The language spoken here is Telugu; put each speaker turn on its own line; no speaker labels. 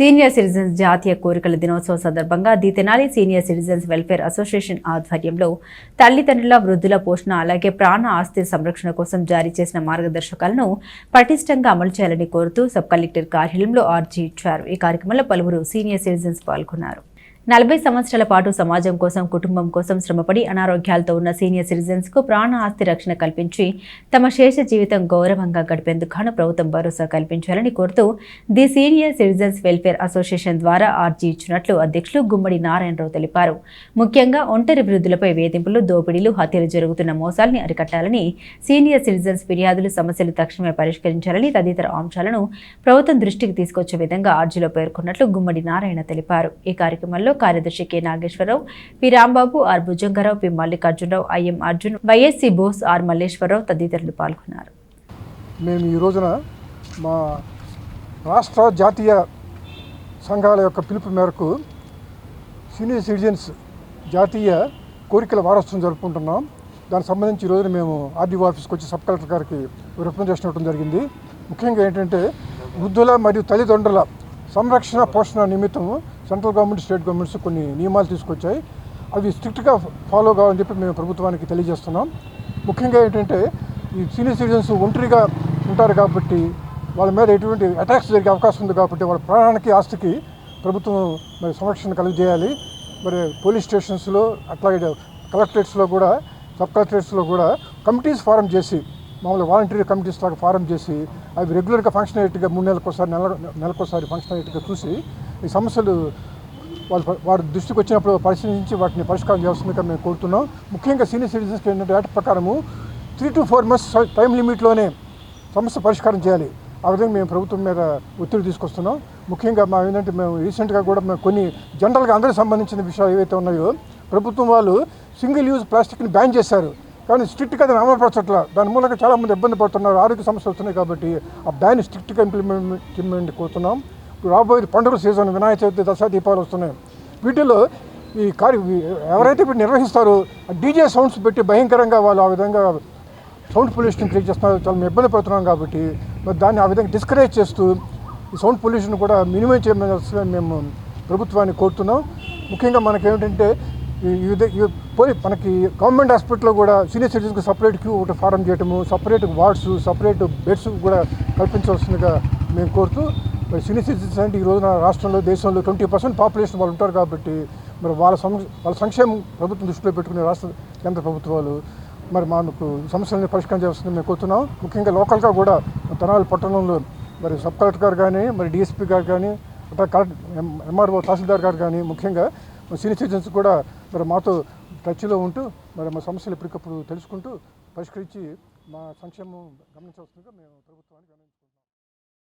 సీనియర్ సిటిజన్స్ జాతీయ కోరికల దినోత్సవం సందర్భంగా the Tenali senior citizens welfare association ఆధ్వర్యంలో తల్లిదండ్రుల వృద్ధుల పోషణ అలాగే ప్రాణ ఆస్తి సంరక్షణ కోసం జారీ చేసిన మార్గదర్శకాలను పటిష్టంగా అమలు చేయాలని కోరుతూ సబ్ కలెక్టర్ కార్యాలయంలో ఆర్జీ ఇచ్చారు. ఈ కార్యక్రమంలో పలువురు సీనియర్ సిటిజన్స్ పాల్గొన్నారు. నలభై సంవత్సరాల పాటు సమాజం కోసం కుటుంబం కోసం శ్రమపడి అనారోగ్యాలతో ఉన్న సీనియర్ సిటిజన్స్కు ప్రాణ ఆస్తి రక్షణ కల్పించి తమ శేష జీవితం గౌరవంగా గడిపేందుకు గాను ప్రభుత్వం భరోసా కల్పించాలని కోరుతూ the senior citizens welfare association ద్వారా ఆర్జీ ఇచ్చినట్లు అధ్యక్షులు గుమ్మడి నారాయణరావు తెలిపారు. ముఖ్యంగా ఒంటరి వృద్ధులపై వేధింపులు దోపిడీలు హత్యలు జరుగుతున్న మోసాల్ని అరికట్టాలని సీనియర్ సిటిజన్స్ ఫిర్యాదులు సమస్యలు తక్షణమే పరిష్కరించాలని తదితర అంశాలను ప్రభుత్వం దృష్టికి తీసుకొచ్చే విధంగా ఆర్జీలో పేర్కొన్నట్లు గుమ్మడి నారాయణ తెలిపారు. ఈ కార్యక్రమంలో కార్యదర్శి K Nageswararao P Rambabu R Bhujangarao P Mallikarjunarao IM Arjun YSC Bose R Malleswararao తదితరులు పాల్గొన్నారు.
మేము ఈ రోజున మా రాష్ట్ర జాతీయ సంఘాల యొక్క పిలుపు మేరకు సీనియర్ సిటిజన్స్ జాతీయ కోరికల వారోత్సవం జరుపుకుంటున్నాం. దానికి సంబంధించి ఈరోజున రోజున మేము ఆర్డీఓ ఆఫీస్కి వచ్చి సబ్ కలెక్టర్ గారికి రిప్రజెంటేషన్ ఇవ్వడం జరిగింది. ముఖ్యంగా ఏంటంటే వృద్ధుల మరియు తల్లిదండ్రుల సంరక్షణ పోషణ నిమిత్తం సెంట్రల్ గవర్నమెంట్ స్టేట్ గవర్నమెంట్స్ కొన్ని నియమాలు తీసుకొచ్చాయి. అవి స్ట్రిక్ట్గా ఫాలో కావాలని చెప్పి మేము ప్రభుత్వానికి తెలియజేస్తున్నాం. ముఖ్యంగా ఏంటంటే ఈ సీనియర్ సిటిజన్స్ ఒంటరిగా ఉంటారు కాబట్టి వాళ్ళ మీద ఎటువంటి అటాక్స్ జరిగే అవకాశం ఉంది కాబట్టి వాళ్ళ ప్రాణానికి ఆస్తికి ప్రభుత్వం మరి సంరక్షణ కలిగజేయాలి. మరి పోలీస్ స్టేషన్స్లో అట్లాగే కలెక్టరేట్స్లో కూడా సబ్ కలెక్టరేట్స్లో కూడా కమిటీస్ ఫారం చేసి మామూలు వాలంటీర్ కమిటీస్ లాగా ఫారం చేసి అవి రెగ్యులర్గా ఫంక్షన్ అయ్యేట్టుగా మూడు నెలలకోసారి నెల నెలకోసారి ఫంక్షన్ అయ్యేట్టుగా చూసి ఈ సమస్యలు వాళ్ళ వారి దృష్టికి వచ్చినప్పుడు పరిశీలించి వాటిని పరిష్కారం చేస్తుందిగా మేము కోరుతున్నాం. ముఖ్యంగా సీనియర్ సిటిజన్స్కి ఏంటంటే యాక్ట్ ప్రకారము three to four months time లిమిట్లోనే సమస్య పరిష్కారం చేయాలి. ఆ విధంగా మేము ప్రభుత్వం మీద ఒత్తిడి తీసుకొస్తున్నాం. ముఖ్యంగా మా ఏంటంటే మేము రీసెంట్గా కూడా మేము కొన్ని జనరల్గా అందరికి సంబంధించిన విషయాలు ఏవైతే ఉన్నాయో ప్రభుత్వం వాళ్ళు సింగిల్ యూజ్ ప్లాస్టిక్ని బ్యాన్ చేశారు. కానీ స్ట్రిక్ట్గా దాన్ని అమలుపరచట్ల. దాని మూలంగా చాలామంది ఇబ్బంది పడుతున్నారు. ఆరోగ్య సమస్యలు వస్తున్నాయి కాబట్టి ఆ బ్యాన్ స్ట్రిక్ట్గా ఇంప్లిమెంట్ ఇంప్లిమెంట్ కోరుతున్నాం. రాబోయే పండుగ సీజన్ వినాయక చవితి దసరా దీపావళి వస్తున్నాయి. వీటిలో ఈ కార్య ఎవరైతే ఇప్పుడు నిర్వహిస్తారో డీజే సౌండ్స్ పెట్టి భయంకరంగా వాళ్ళు ఆ విధంగా సౌండ్ పొల్యూషన్ క్రియేట్ చేస్తున్నారు. చాలా మేము ఇబ్బంది పడుతున్నాం కాబట్టి మరి దాన్ని ఆ విధంగా డిస్కరేజ్ చేస్తూ ఈ సౌండ్ పొల్యూషన్ కూడా మినిమం చేయమని మేము ప్రభుత్వాన్ని కోరుతున్నాం. ముఖ్యంగా మనకేమిటంటే ఈ పోయి మనకి గవర్నమెంట్ హాస్పిటల్లో కూడా సీనియర్ సిటిజన్స్కి సపరేట్ క్యూ ఒకటి ఫారం చేయటము సపరేట్ వార్డ్స్ సపరేట్ బెడ్స్ కూడా కల్పించవలసిందిగా మేము కోరుతూ సీనియర్ సిటిజన్స్ అంటే ఈ రోజున రాష్ట్రంలో దేశంలో ట్వంటీ పర్సెంట్ పాపులేషన్ వాళ్ళు ఉంటారు కాబట్టి మరి వాళ్ళ సం వాళ్ళ సంక్షేమం ప్రభుత్వం దృష్టిలో పెట్టుకునే రాష్ట్ర కేంద్ర ప్రభుత్వాలు మరి మనకు సమస్యలను పరిష్కారం చేస్తుందని మేము కోరుతున్నాం. ముఖ్యంగా లోకల్గా కూడా తెనాలి పట్టణంలో మరి సబ్ కలెక్టర్ గారు కానీ మరి డిఎస్పీ గారు కానీ అట్లా కలెక్టర్ ఎంఆర్ఓ తహసీల్దార్ గారు కానీ ముఖ్యంగా సీనియర్ సిటిజన్స్ కూడా మరి మాతో టచ్లో ఉంటూ మరి మా సమస్యలు ఎప్పటికప్పుడు తెలుసుకుంటూ పరిష్కరించి మా సంక్షేమం గమనించవలసిందిగా మేము ప్రభుత్వాన్ని గమనించుకుంటాం